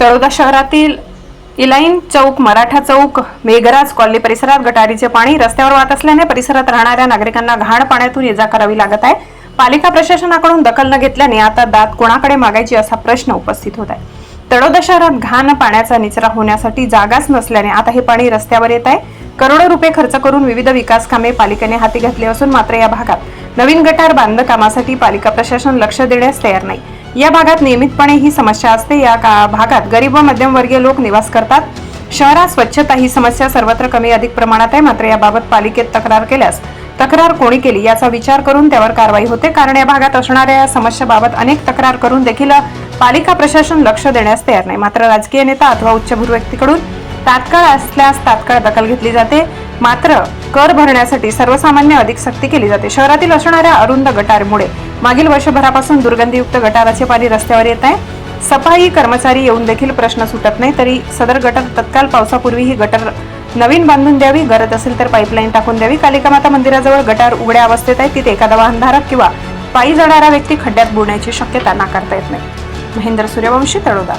तळोदा शहरातील इलाईन चौक मराठा चौक मेघराज कॉलनी परिसरात गटारीचे पाणी रस्त्यावर वाहत असल्याने परिसरात राहणाऱ्या नागरिकांना घाण पाण्यातून ये जा करावी लागत आहे. पालिका प्रशासनाकडून दखल न घेतल्याने आता दात कोणाकडे मागायची असा प्रश्न उपस्थित होत आहे. तळोदा शहरात घाण पाण्याचा निचरा होण्यासाठी जागाच नसल्याने आता हे पाणी रस्त्यावर येत आहे. करोडो रुपये खर्च करून विविध विकास कामे पालिकेने हाती घेतली असून मात्र या भागात नवीन गटार बांधकामासाठी पालिका प्रशासन लक्ष देण्यास तयार नाही. या भागात नियमितपणे ही समस्या असते. या का भागात गरीब व मध्यमवर्गीय लोक निवास करतात. शहरात स्वच्छता ही समस्या सर्वत्र कमी अधिक प्रमाणात आहे. मात्र याबाबत पालिकेत तक्रार केल्यास तक्रार कोणी केली याचा विचार करून त्यावर कारवाई होते. कारण या भागात असणाऱ्या या समस्याबाबत अनेक तक्रार करून देखील पालिका प्रशासन लक्ष देण्यास तयार नाही. मात्र राजकीय नेता अथवा उच्चभ्रू व्यक्तीकडून तात्काळ असल्यास तात्काळ दखल घेतली जाते. मात्र कर भरण्यासाठी सर्वसामान्य अधिक सक्ती केली जाते. शहरातील असणाऱ्या अरुंद गटारमुळे मागील वर्षभरापासून दुर्गंधीयुक्त गटाराचे पाणी रस्त्यावर येत आहे. सफाई कर्मचारी येऊन देखील प्रश्न सुटत नाही तरी सदर गटर तत्काळ पावसापूर्वी ही गटर नवीन बांधून द्यावी. गरज असेल तर पाईपलाईन टाकून द्यावी. कालिका माता मंदिराजवळ गटार उघड्या अवस्थेत आहे. तिथे एखादा वाहनधारक किंवा पायी जाणारा व्यक्ती खड्ड्यात बुडण्याची शक्यता नाकारता येत नाही. महेंद्र सूर्यवंशी तळोदा.